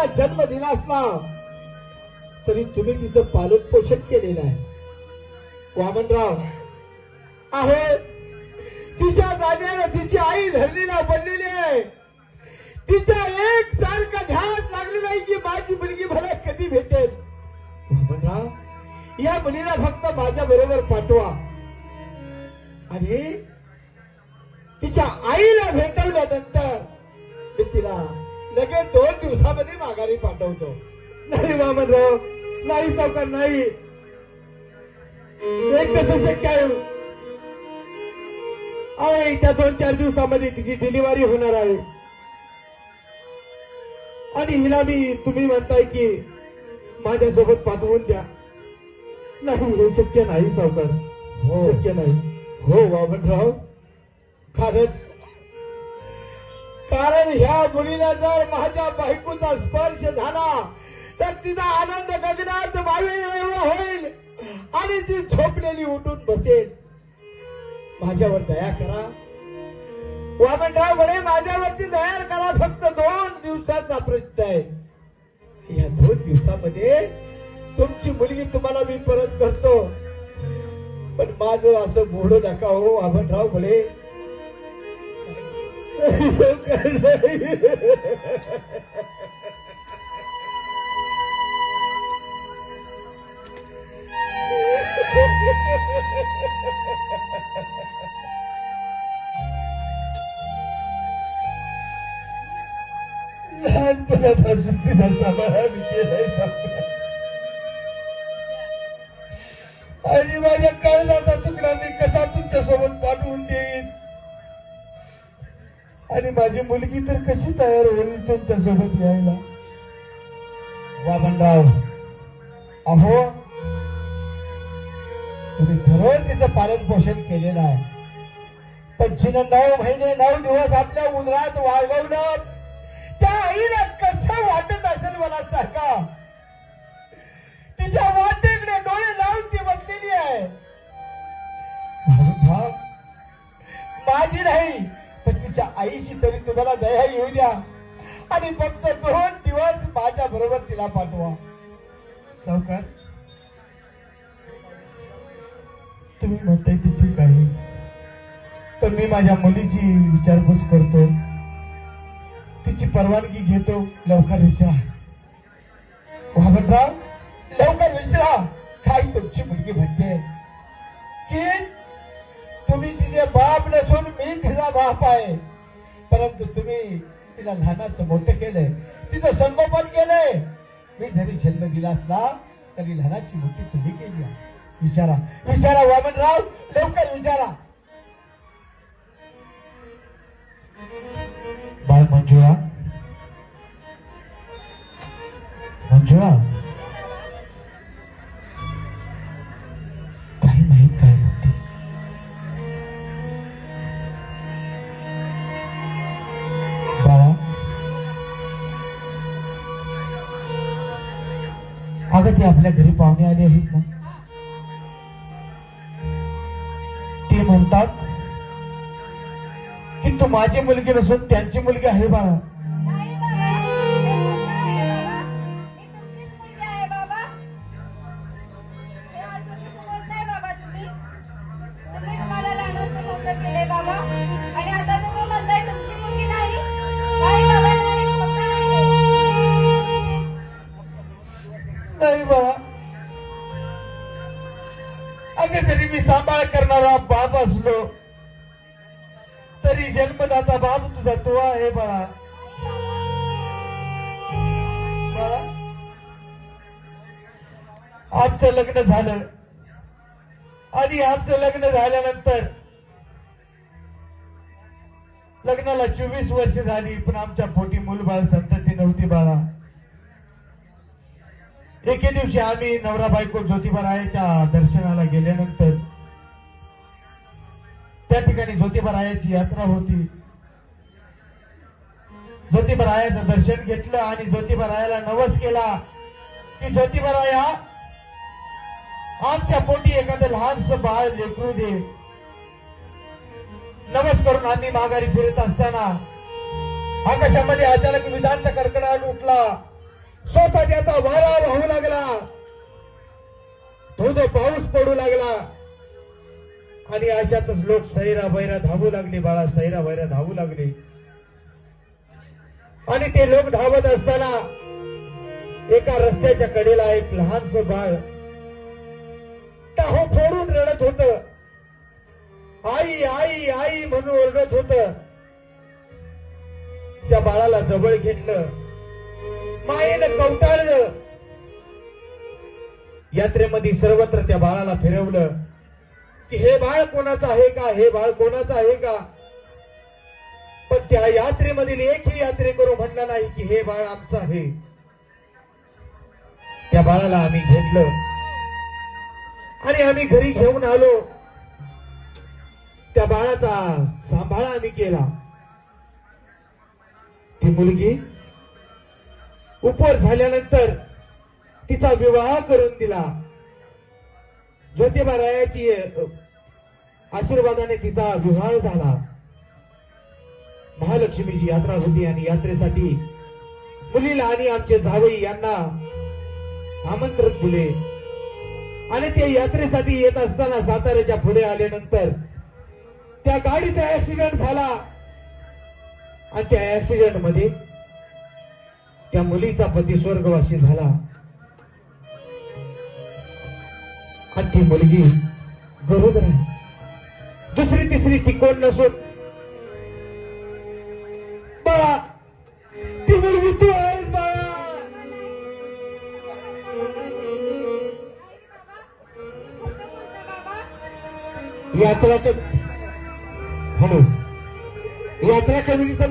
मुलीला जन्म दिला असला तरी तुम्ही तिचं पालन पोषण केलेलं आहे. वामनराव आहे. तिच्या जागेवर तिची आई धरणीला पडलेली आहे. तिचा एक सारखा ध्यास लागलेला आहे की माझी मुलगी मला कधी भेटेल? वामनराव या मुलीला फक्त माझ्या बरोबर पाठवा. आणि तिच्या आईला भेटवल्यानंतर मी तिला लगेच दोन दिवसामध्ये माघारी पाठवतो. नाही वामनराव नाही सावकार नाही. हे कसं शक्य आहे? आहे त्या दोन चार दिवसामध्ये तिची डिलिव्हरी होणार आहे. आणि हिला मी तुम्ही म्हणताय की माझ्यासोबत पाठवून द्या. नाही हे शक्य नाही सावकार. शक्य नाही. हो बाबनराव कारण कारण ह्या मुलीला जर माझ्या बायकोचा स्पर्श झाला तर तिचा आनंद गगनात मावेल एवढा होईल. आणि ती झोपलेली उठून बसेल. माझ्यावर दया करा. वामनराव म्हणे माझ्यावरती दया करा फक्त दोन दिवसाचा प्रश्न आहे. या दोन दिवसामध्ये तुमची मुलगी तुम्हाला मी परत करतो. पण माझं असं बोलू नका हो वामनराव म्हणे. लहानपणापासून तिला सांभाळा मी केलाय आणि माझ्या काळजाचा तुकडा मी कसा तुमच्यासोबत पाठवून देईन? आणि माझी मुलगी तर कशी तयार होईल तुमच्यासोबत यायला वामनराव अहो तुम्ही जरूर तिचं पालन पोषण केलेलं आहे. पण जिनं नऊ महिने नऊ दिवस आपल्या उन्हात वाळवलं. त्या आईला कसं वाटत असेल मला सांगा? तिच्या वाटेकडे डोळे लावून ती बसलेली आहे. माझी नाही तिच्या आईची तरी तुम्हाला दया येऊ द्या. आणि फक्त दोन दिवस माझ्या बरोबर तिला पाठवा. सावकार तुम्ही म्हणताय ते ठीक आहे. पण मी माझ्या मुलीची विचारपूस करतो. तिची परवानगी घेतो. लवकर विचारा. वामनराव लवकर विचारा. काय तुमची मुलगी म्हणते? की तुम्ही तिचे बाप नसून मी बाप आहे. परंतु तुम्ही तिला लहानाचं मोठं केलंय. तिचं संगोपन केलंय. मी जरी जन्म दिला असला तरी लहानाची मोठी तुम्ही केली विचारा. विचारा वामनराव. लवकर विचारा. बाळ मंजुळा. मंजुळा. अगं ते आपल्या घरी पाहुणे आले आहेत ना. ते म्हणतात की तू माझी मुलगी नसून त्यांची मुलगी आहे बाळा. तरी जन्मदाता बाप तुझा तो आहे बाळा. बाळा. लग्न झालं. आणि आजचं लग्न झाल्यानंतर लग्नाला चोवीस वर्ष झाली पण आमच्या पोटी मूलबाळ संतती नव्हती बाळा. एके दिवशी आम्ही नवरा बायको ज्योतिबारायाच्या दर्शनाला गेल्यानंतर त्या ठिकाणी ज्योतिबरायाची यात्रा होती. ज्योतिबरायाचं दर्शन घेतलं आणि ज्योतिबरायाला नवस केला की ज्योतिबराया आमच्या पोटी एखादं लहानस बाळ लेकरू दे. नवस करून आम्ही माघारी फिरत असताना आकाशामध्ये अचानक विजांचा कडकडाट उठला. सोसाट्याचा वारा वाहू लागला. तो धोधो पाऊस पडू लागला आणि अशातच लोक सैरा बैरा धावू लागले बाळा सैरा बैरा धावू लागले. आणि ते लोक धावत असताना एका रस्त्याच्या कडेला एक लहानस बाळ टाहो फोडून रडत होत. आई आई आई म्हणून ओरडत होत. त्या बाळाला जवळ घेतलं. मायेनं कवटाळलं. यात्रेमध्ये सर्वत्र त्या बाळाला फिरवलं. की हे बाळ कोणाचं आहे का? हे बाळ कोणाचं आहे का? पण त्या यात्रेमधील एकही यात्रेकरू म्हटला नाही की हे बाळ आमचं आहे. त्या बाळाला आम्ही घेतलं आणि आम्ही घरी घेऊन आलो. त्या बाळाचा सांभाळ आम्ही केला. ती मुलगी उपर झाल्यानंतर तिचा विवाह करून दिला. ज्योतिबा रायाची आशीर्वादाने तिचा विवाह झाला. महालक्ष्मीची यात्रा होती आणि यात्रेसाठी मुलीला आणि आमचे जावई यांना आमंत्रण दिले आणि ते यात्रेसाठी येत असताना साताऱ्याच्या पुढे आल्यानंतर त्या गाडीचा ऍक्सिडेंट झाला. आणि त्या ऍक्सिडेंटमध्ये त्या मुलीचा पती स्वर्गवासी झाला. आणि ती मुलगी गरोदर आहे. दुसरी तिसरी ती कोण नसून. बाळा ती मुलगी तू आहेस बाळा. यात्रा हॅलो. यात्रा कमिटीचं